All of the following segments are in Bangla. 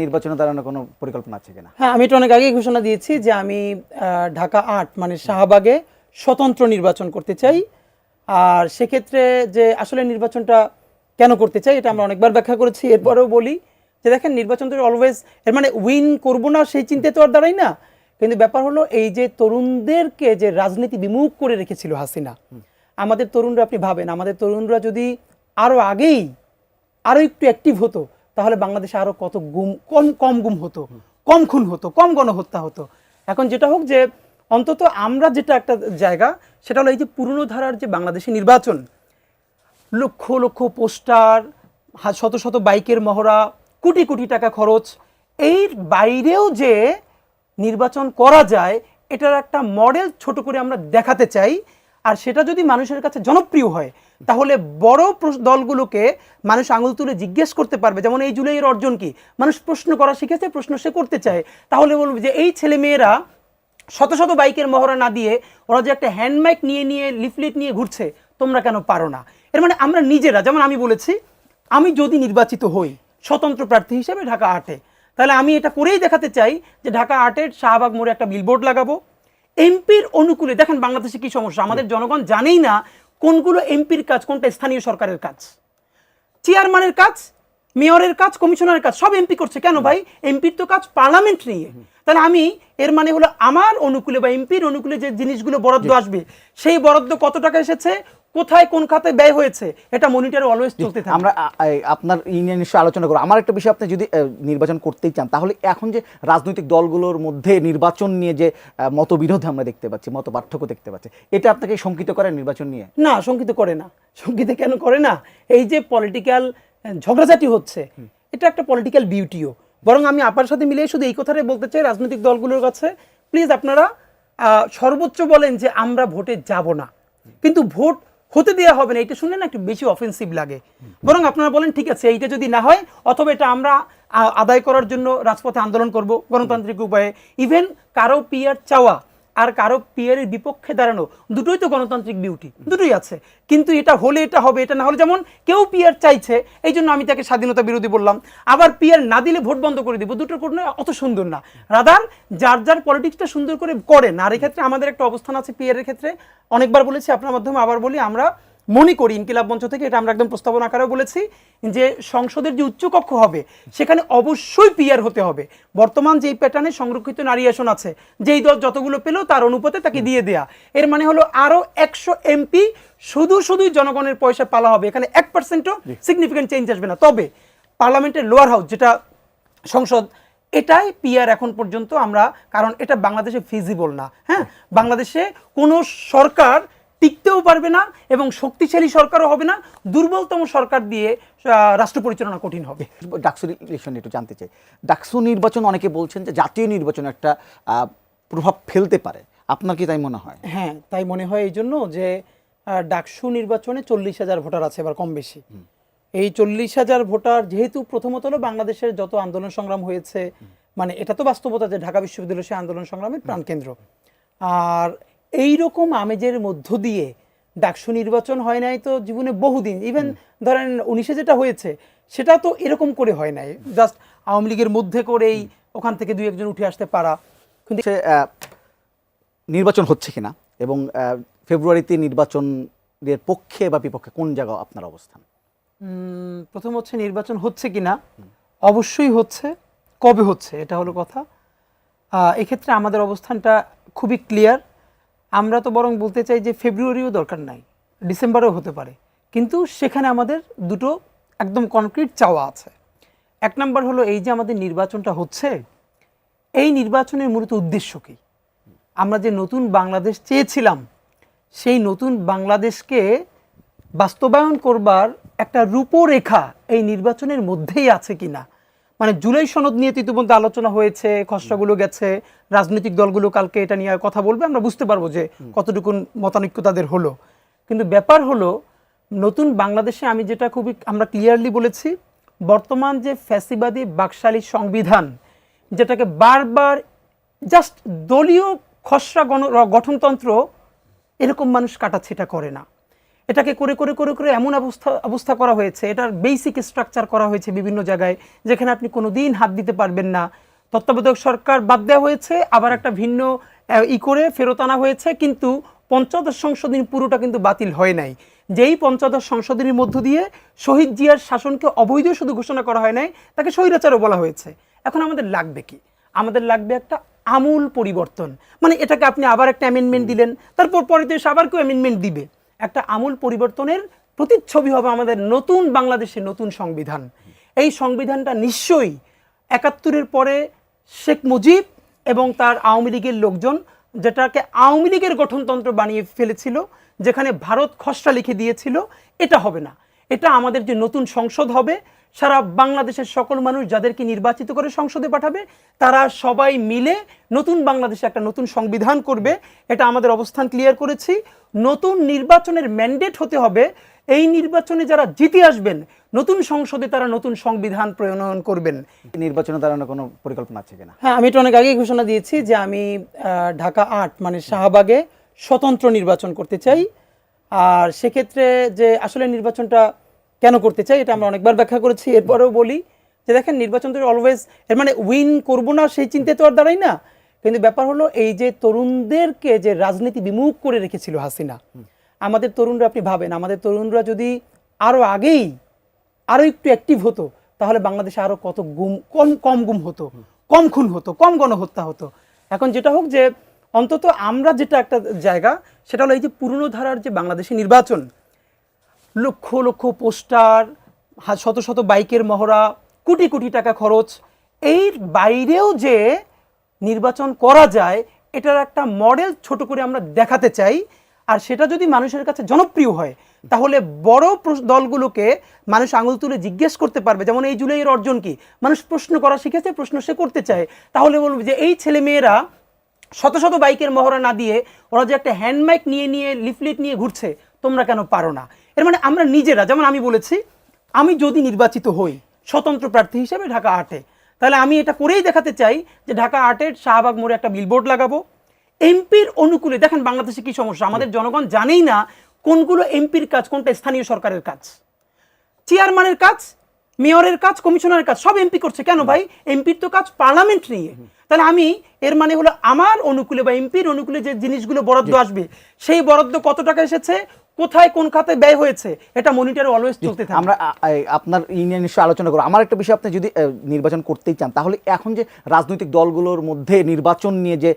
নির্বাচনে দাঁড়ানোর কোনো পরিকল্পনা আছে কিনা? হ্যাঁ আমি এটা অনেক আগেই ঘোষণা দিয়েছি যে আমি ঢাকা আট মানে শাহবাগে স্বতন্ত্র নির্বাচন করতে চাই। আর সেক্ষেত্রে যে আসলে নির্বাচনটা কেন করতে চাই, এটা আমরা অনেকবার ব্যাখ্যা করেছি, এরপরেও বলি যে দেখেন, নির্বাচন তো অলওয়েজ এর মানে উইন করব না সেই চিন্তায় তো আর দাঁড়াই না। কিন্তু ব্যাপার হলো এই যে তরুণদেরকে যে রাজনীতি বিমুখ করে রেখেছিল হাসিনা, আমাদের তরুণরা আপনি ভাবেন, আমাদের তরুণরা যদি আরও আগেই আরও একটু অ্যাক্টিভ হতো তাহলে বাংলাদেশে আরও কত গুম, কম কম গুম হতো, কম খুন হতো, কম গণহত্যা হতো। এখন যেটা হোক যে অন্তত আমরা যেটা একটা জায়গা, সেটা হলো এই যে পুরনো ধারার যে বাংলাদেশি নির্বাচন, লক্ষ লক্ষ পোস্টার শত শত বাইকের মহড়া, কোটি কোটি টাকা খরচ, এর বাইরেও যে নির্বাচন করা যায়, এটার একটা মডেল ছোট করে আমরা দেখাতে চাই। আর সেটা যদি মানুষের কাছে জনপ্রিয় হয় তাহলে বড় দলগুলোকে মানুষ আঙুল তুলে জিজ্ঞেস করতে পারবে, যেমন এই জুলাইয়ের অর্জন কি? মানুষ প্রশ্ন করা শিখেছে, প্রশ্ন সে করতে চায়। তাহলে বলবে যে এই ছেলে মেয়েরা শত শত বাইকের মহড়া না দিয়ে ওরা যে একটা হ্যান্ডমাইক নিয়ে নিয়ে লিফলেট নিয়ে ঘুরছে, তোমরা কেন পারো না? এর মানে আমরা নিজেরা, যেমন আমি বলেছি, আমি যদি নির্বাচিত হই, স্বতন্ত্র প্রার্থী হিসেবে ঢাকা আটে তাহলে আমি এটা করেই দেখাতে চাই যে ঢাকা আটের শাহবাগ মোড়ে একটা বিলবোর্ড লাগাবো। এমপির অনুকূলে, দেখেন বাংলাদেশে কি সমস্যা, আমাদের জনগণ জানেই না কোনগুলো এমপির কাজ কোনটা স্থানীয় সরকারের কাজ? চেয়ারম্যানের কাজ মেয়রের কাজ কমিশনারের কাজ সব এমপি করছে। কেন ভাই? এমপির তো কাজ পার্লামেন্ট নিয়ে। তাহলে আমি এর মানে হলো আমার অনুকূলে বা এমপির অনুকূলে যে জিনিসগুলো বরাদ্দ আসবে সেই বরাদ্দ কত টাকা এসেছে? কোথায় কোন খাতে ব্যয় হয়েছে এটা মনিটর অলওয়েজ চলতে থাকে। আমরা আপনার ই নিয়ে নিশ্চয়ই আলোচনা করব। আমার একটা বিষয় আপনি যদি নির্বাচন করতেই চান তাহলে এখন যে রাজনৈতিক দলগুলোর মধ্যে নির্বাচন নিয়ে যে মতবিরোধ আমরা দেখতে পাচ্ছি মত পার্থক্য দেখতে পাচ্ছি এটা আপনাকে শঙ্কিত করে নির্বাচন নিয়ে? না শঙ্কিত করে না। শঙ্কিত কেন করে না? এই যে পলিটিক্যাল ঝগড়াঝাটি হচ্ছে এটা একটা পলিটিক্যাল বিউটিও বরং আমি আপার সাথে মিলিয়ে শুধু এই কথাটাই বলতে চাই রাজনৈতিক দলগুলোর কাছে। প্লিজ আপনারা সর্বোচ্চ বলেন যে আমরা ভোটে যাব না। কিন্তু ভোট হতে দেওয়া হবে না। এটা শুনলে না একটু বেশি অফেন্সিভ লাগে। বরং আপনারা বলেন, ঠিক আছে, এইটা যদি না হয়, অথবা এটা আমরা আদায় করার জন্য রাজপথে আন্দোলন করব গণতান্ত্রিক উপায়ে। ইভেন কারও পিয়ার চাওয়া আর কারও পিয়ারের বিপক্ষে দাঁড়ানো, দুটোই তো গণতান্ত্রিক বিউটি, দুটোই আছে। কিন্তু এটা হলে এটা হবে, এটা না হলে যেমন কেউ পিয়ার চাইছে এই জন্য আমি তাকে স্বাধীনতা বিরোধী বললাম। আবার পিয়ার না দিলে ভোট বন্ধ করে দিব, দুটোর কোনো অত সুন্দর না। রাদার যার যার পলিটিক্সটা সুন্দর করে করেন আর এক্ষেত্রে আমাদের একটা অবস্থান আছে পিয়ারের ক্ষেত্রে। অনেকবার বলেছি আপনার মাধ্যমে, আবার বলি আমরা মনে করি ইনকিলাব মঞ্চ থেকে এটা আমরা একদম প্রস্তাবনা আকারেও বলেছি যে সংসদের যে উচ্চকক্ষ হবে সেখানে অবশ্যই পিয়ার হতে হবে। বর্তমান যেই প্যাটার্নে সংরক্ষিত নারী আসন আছে যেই দল যতগুলো পেল তার অনুপাতে তাকে দিয়ে দেয়া। এর মানে হলো আরও একশো এমপি শুধু শুধুই জনগণের পয়সা পালা হবে। এখানে এক পার্সেন্টও সিগনিফিকেন্ট চেঞ্জ আসবে না। তবে পার্লামেন্টের লোয়ার হাউস যেটা সংসদ এটাই পিয়ার এখন পর্যন্ত আমরা কারণ এটা বাংলাদেশে ফিজিবল না। হ্যাঁ? বাংলাদেশে কোনো সরকার টিকতেও পারবে না এবং শক্তিশালী সরকারও হবে না দুর্বলতম সরকার দিয়ে রাষ্ট্র পরিচালনা কঠিন হবে। ডাকসু ইলেকশন একটু জানতে চাই। ডাকসু নির্বাচন অনেকে বলছেন যে জাতীয় নির্বাচন একটা প্রভাব ফেলতে পারে। আপনার কি তাই মনে হয়? হ্যাঁ তাই মনে হয় এই জন্য যে ডাকসু নির্বাচনে চল্লিশ হাজার ভোটার আছে এবার কম বেশি। এই চল্লিশ হাজার ভোটার যেহেতু প্রথমত হলো বাংলাদেশের যত আন্দোলন সংগ্রাম হয়েছে মানে এটা তো বাস্তবতা যে ঢাকা বিশ্ববিদ্যালয় সে আন্দোলন সংগ্রামের প্রাণকেন্দ্র। আর এই রকম আমেজের মধ্য দিয়ে ডাকসু নির্বাচন হয় নাই তো জীবনে বহুদিন। ইভেন ধরেন উনিশে যেটা হয়েছে সেটা তো এরকম করে হয় নাই। জাস্ট আওয়ামী লীগের মধ্যে করেই ওখান থেকে দুই একজন উঠে আসতে পারা। কিন্তু নির্বাচন হচ্ছে কিনা এবং ফেব্রুয়ারিতে নির্বাচনের পক্ষে বা বিপক্ষে কোন জায়গা আপনার অবস্থান? প্রথম হচ্ছে নির্বাচন হচ্ছে কিনা? অবশ্যই হচ্ছে। কবে হচ্ছে? এটা হলো কথা। এক্ষেত্রে আমাদের অবস্থানটা খুবই ক্লিয়ার আমরা তো বরং বলতে চাই যে ফেব্রুয়ারিও দরকার নাই, ডিসেম্বরেও হতে পারে। কিন্তু সেখানে আমাদের দুটো একদম কনক্রিট চাওয়া আছে। এক নম্বর হলো এই যে আমাদের নির্বাচনটা হচ্ছে, এই নির্বাচনের মূলত উদ্দেশ্য কী? আমরা যে নতুন বাংলাদেশ চেয়েছিলাম, সেই নতুন বাংলাদেশকে বাস্তবায়ন করবার একটা রূপরেখা এই নির্বাচনের মধ্যেই আছে কিনা? মানে জুলাই সনদ নিয়ে ইতিমধ্যে আলোচনা হয়েছে খসড়াগুলো গেছে রাজনৈতিক দলগুলো কালকে এটা নিয়ে কথা বলবে আমরা বুঝতে পারব যে কতটুকু মতানৈক্য তাদের হলো। কিন্তু ব্যাপার হলো নতুন বাংলাদেশে আমি যেটা খুবই আমরা ক্লিয়ারলি বলেছি বর্তমান যে ফ্যাসিবাদী বাকশালী সংবিধান যেটাকে বারবার জাস্ট দলীয় খসড়া গণ গঠনতন্ত্র এরকম মানুষ কাটাছেটা করে না। এটাকে করে করে করে করে এমন অবস্থা অবস্থা করা হয়েছে, এটার বেসিক স্ট্রাকচার করা হয়েছে বিভিন্ন জায়গায়, যেখানে আপনি কোনো দিন হাত দিতে পারবেন না। তত্ত্বাবধায়ক সরকার বাদ দেওয়া হয়েছে, আবার একটা ভিন্ন ই করে ফেরত আনা হয়েছে, কিন্তু পঞ্চদশ সংশোধনী পুরোটা কিন্তু বাতিল হয় নাই। যেই পঞ্চদশ সংশোধনীর মধ্য দিয়ে শহীদ জিয়ার শাসনকে অবৈধ শুধু ঘোষণা করা হয় নাই, তাকে স্বৈরাচারও বলা হয়েছে। এখন আমাদের লাগবে কি? আমাদের লাগবে একটা আমূল পরিবর্তন। মানে এটাকে আপনি আবার একটা অ্যামেন্ডমেন্ট দিলেন, তারপর পরে তো এসে আবার কেউ অ্যামেন্ডমেন্ট দিবে। একটা আমূল পরিবর্তনের প্রতিচ্ছবি হবে আমাদের নতুন বাংলাদেশের নতুন সংবিধান। এই সংবিধানটা নিশ্চয়ই একাত্তরের পরে শেখ মুজিব এবং তার আওয়ামী লীগের লোকজন যেটাকে আওয়ামী লীগের গঠনতন্ত্র বানিয়ে ফেলেছিল, যেখানে ভারত খসড়া লিখে দিয়েছিল, এটা হবে না। এটা আমাদের যে নতুন সংসদ হবে সারা বাংলাদেশের সকল মানুষ যাদেরকে নির্বাচিত করে সংসদে পাঠাবে তারা সবাই মিলে নতুন বাংলাদেশে একটা নতুন সংবিধান করবে। এটা আমাদের অবস্থান ক্লিয়ার করেছি। নতুন নির্বাচনের ম্যান্ডেট হতে হবে। এই নির্বাচনে যারা জিতে আসবেন নতুন সংসদে তারা নতুন সংবিধান প্রণয়ন করবেন। নির্বাচনে দাঁড়ানোর কোনো পরিকল্পনা আছে কিনা? হ্যাঁ আমি এটা অনেক আগেই ঘোষণা দিয়েছি যে আমি ঢাকা আট মানে শাহবাগে স্বতন্ত্র নির্বাচন করতে চাই। আর সেক্ষেত্রে যে আসলে নির্বাচনটা কেন করতে চাই এটা আমরা অনেকবার ব্যাখ্যা করেছি। এরপরেও বলি যে দেখেন, নির্বাচন তো অলওয়েজ এর মানে উইন করব না সেই চিন্তা তো আর দাঁড়াই না। কিন্তু ব্যাপার হলো এই যে তরুণদেরকে যে রাজনীতি বিমুখ করে রেখেছিল হাসিনা, আমাদের তরুণরা আপনি ভাবেন, আমাদের তরুণরা যদি আরও আগেই আরও একটু অ্যাক্টিভ হতো, তাহলে বাংলাদেশে আরও কত গুম, কম কম গুম হতো, কম খুন হতো, কম গণহত্যা হতো। এখন যেটা হোক যে অন্তত আমরা যেটা একটা জায়গা, সেটা হলো এই যে পুরনো ধারার যে বাংলাদেশি নির্বাচন লক্ষ লক্ষ পোস্টার শত শত বাইকের মহড়া, কোটি কোটি টাকা খরচ। এর বাইরেও যে নির্বাচন করা যায়, এটার একটা মডেল ছোট করে আমরা দেখাতে চাই। আর সেটা যদি মানুষের কাছে জনপ্রিয় হয়, তাহলে বড় দলগুলোকে মানুষ আঙুল তুলে জিজ্ঞেস করতে পারবে। যেমন এই জুলাইয়ের অর্জন কি? মানুষ প্রশ্ন করা শিখেছে, প্রশ্ন সে করতে চায়। তাহলে বলবে যে এই ছেলে মেয়েরা শত শত বাইকের মহড়া না দিয়ে ওরা যে একটা হ্যান্ডমাইক নিয়ে নিয়ে, লিফলেট নিয়ে ঘুরছে, তোমরা কেন পারো না? এর মানে আমরা নিজেরা যেমন আমি বলেছি আমি যদি নির্বাচিত হই স্বতন্ত্র প্রার্থী হিসেবে ঢাকা আটে তাহলে আমি এটা করেই দেখাতে চাই যে ঢাকা আটের শাহবাগ মোড়ে একটা বিলবোর্ড লাগাবো। এমপির অনুকূলে দেখেন বাংলাদেশে কি সমস্যা আমাদের জনগণ জানেই না কোনগুলো এমপির কাজ কোনটা স্থানীয় সরকারের কাজ। চেয়ারম্যানের কাজ মেয়রের কাজ কমিশনারের কাজ সব এমপি করছে। কেন ভাই? এমপির তো কাজ পার্লামেন্ট নিয়ে। তাহলে আমি এর মানে হলো আমার অনুকূলে বা এমপির অনুকূলে যে জিনিসগুলো বরাদ্দ আসবে সেই বরাদ্দ কত টাকা এসেছে? কোথায় কোন খাতে ব্যয় হয়েছে এটা মনিটরে অলওয়েজ চলতে থাকে। আমরা আপনার ই নিয়ে নিশ্চয়ই আলোচনা করব। আমার একটা বিষয় আপনি যদি নির্বাচন করতেই চান তাহলে এখন যে রাজনৈতিক দলগুলোর মধ্যে নির্বাচন নিয়ে যে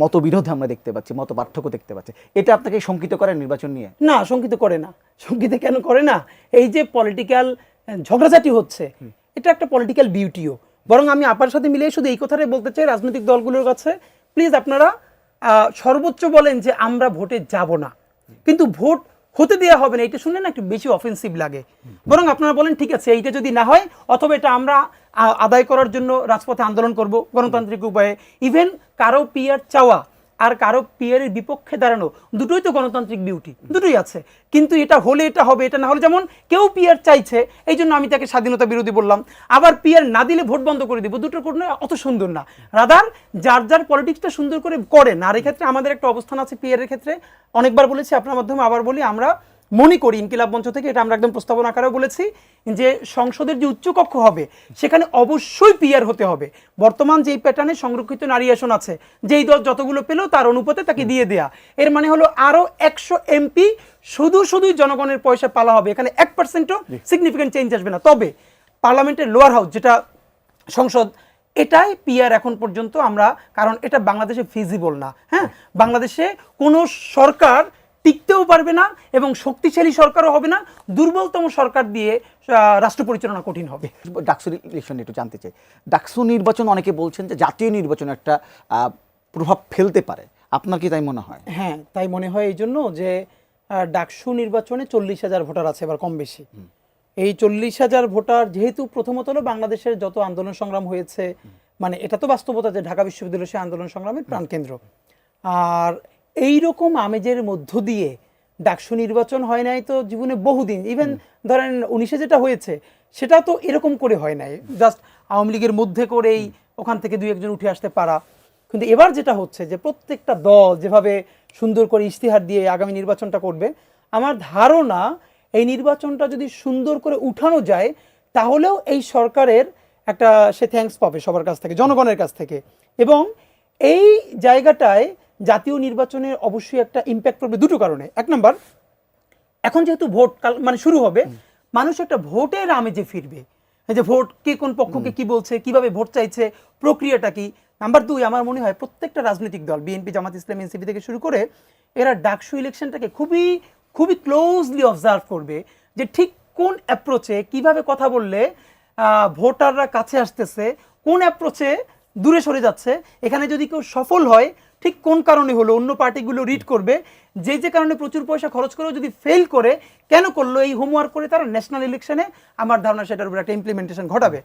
মতবিরোধ আমরা দেখতে পাচ্ছি মত পার্থক্য দেখতে পাচ্ছি এটা আপনাকে শঙ্কিত করে নির্বাচন নিয়ে? না শঙ্কিত করে না। শঙ্কিত কেন করে না? এই যে পলিটিক্যাল ঝগড়াঝাটি হচ্ছে এটা একটা পলিটিক্যাল বিউটিও বরং আমি আপনার সাথে মিলে শুধু এই কথাটাই বলতে চাই রাজনৈতিক দলগুলোর কাছে। প্লিজ আপনারা সর্বোচ্চ বলেন যে আমরা ভোটে যাব না। কিন্তু ভোট হতে দেওয়া হবে না। এটা শুনে না একটু বেশি অফেন্সিভ লাগে। বরং আপনারা বলেন, ঠিক আছে, এইটা যদি না হয়, অথবা এটা আমরা আদায় করার জন্য রাজপথে আন্দোলন করব গণতান্ত্রিক উপায়ে। ইভেন কারও পিয়ার চাওয়া আর কারও পিয়ারের বিপক্ষে দাঁড়ানো, দুটোই তো গণতান্ত্রিক বিউটি, দুটোই আছে। কিন্তু এটা হলে এটা হবে, এটা না হলে যেমন কেউ পিয়ার চাইছে, এই জন্য আমি তাকে স্বাধীনতা বিরোধী বললাম। আবার পিয়ার না দিলে ভোট বন্ধ করে দিব, দুটোর কোনো অত সুন্দর না। রাদার, যার যার পলিটিক্সটা সুন্দর করে করেন আর এক্ষেত্রে আমাদের একটা অবস্থান আছে পিয়ারের ক্ষেত্রে। অনেকবার বলেছি, আপনার মাধ্যমে আবার বলি, আমরা মনে করি ইনকিলাব মঞ্চ থেকে এটা আমরা একদম প্রস্তাবনা আকারেও বলেছি যে সংসদের যে উচ্চকক্ষ হবে সেখানে অবশ্যই পিয়ার হতে হবে। বর্তমান যেই প্যাটার্নে সংরক্ষিত নারী আসন আছে যেই দল যতগুলো পেলেও তার অনুপাতে তাকে দিয়ে দেয়া। এর মানে হলো আরও একশো এমপি শুধু শুধুই জনগণের পয়সা পালা হবে। এখানে এক পার্সেন্টও সিগনিফিকেন্ট চেঞ্জ আসবে না। তবে পার্লামেন্টের লোয়ার হাউস যেটা সংসদ এটাই পিয়ার এখন পর্যন্ত আমরা কারণ এটা বাংলাদেশে ফিজিবল না। হ্যাঁ? বাংলাদেশে কোনো সরকার টিকতেও পারবে না এবং শক্তিশালী সরকারও হবে না দুর্বলতম সরকার দিয়ে রাষ্ট্র পরিচালনা কঠিন হবে। ডাকসু ইলেকশন একটু জানতে চাই। ডাকসু নির্বাচন অনেকে বলছেন যে জাতীয় নির্বাচন একটা প্রভাব ফেলতে পারে। আপনার কি তাই মনে হয়? হ্যাঁ তাই মনে হয় এই জন্য যে ডাকসু নির্বাচনে চল্লিশ হাজার ভোটার আছে এবার কম বেশি। এই চল্লিশ হাজার ভোটার যেহেতু প্রথমত হলো বাংলাদেশের যত আন্দোলন সংগ্রাম হয়েছে মানে এটা তো বাস্তবতা যে ঢাকা বিশ্ববিদ্যালয় সে আন্দোলন সংগ্রামের প্রাণকেন্দ্র। আর এই রকম আমেজের মধ্য দিয়ে ডাকসু নির্বাচন হয় নাই তো জীবনে বহুদিন। ইভেন ধরেন উনিশে যেটা হয়েছে সেটা তো এরকম করে হয় নাই। জাস্ট আওয়ামী লীগের মধ্যে করেই ওখান থেকে দুই একজন উঠে আসতে পারা। কিন্তু এবার যেটা হচ্ছে যে প্রত্যেকটা দল যেভাবে সুন্দর করে ইশতেহার দিয়ে আগামী নির্বাচনটা করবে আমার ধারণা এই নির্বাচনটা যদি সুন্দর করে উঠানো যায় তাহলেও এই সরকারের একটা সে থ্যাঙ্কস পাবে সবার কাছ থেকে জনগণের কাছ থেকে। এবং এই জায়গাটায় জাতীয় নির্বাচনে অবশ্যই একটা ইম্প্যাক্ট পড়বে দুটো কারণে। এক নম্বর এখন যেহেতু ভোট কাল মানে শুরু হবে মানুষ একটা ভোটের আমেজে ফিরবে। এই যে ভোট কে কোন পক্ষকে কি বলছে কীভাবে ভোট চাইছে প্রক্রিয়াটা কি? নাম্বার দুই আমার মনে হয় প্রত্যেকটা রাজনৈতিক দল বিএনপি জামাত ইসলাম এনসিপি থেকে শুরু করে এরা ডাকসু ইলেকশনটাকে খুবই খুবই ক্লোজলি অবজার্ভ করবে যে ঠিক কোন অ্যাপ্রোচে কীভাবে কথা বললে ভোটাররা কাছে আসতেছে কোন অ্যাপ্রোচে দূরে সরে যাচ্ছে। এখানে যদি কেউ সফল হয়, ঠিক কোন কারণে হলো? অন্য পার্টিগুলো রিড করবে। যে যে কারণে প্রচুর পয়সা খরচ করেও যদি ফেল করে, কেন করল? এই হোমওয়ার্ক করে তারা ন্যাশনাল ইলেকশনে আমার ধারণা সেটার উপর একটা ইমপ্লিমেন্টেশন ঘটাবে।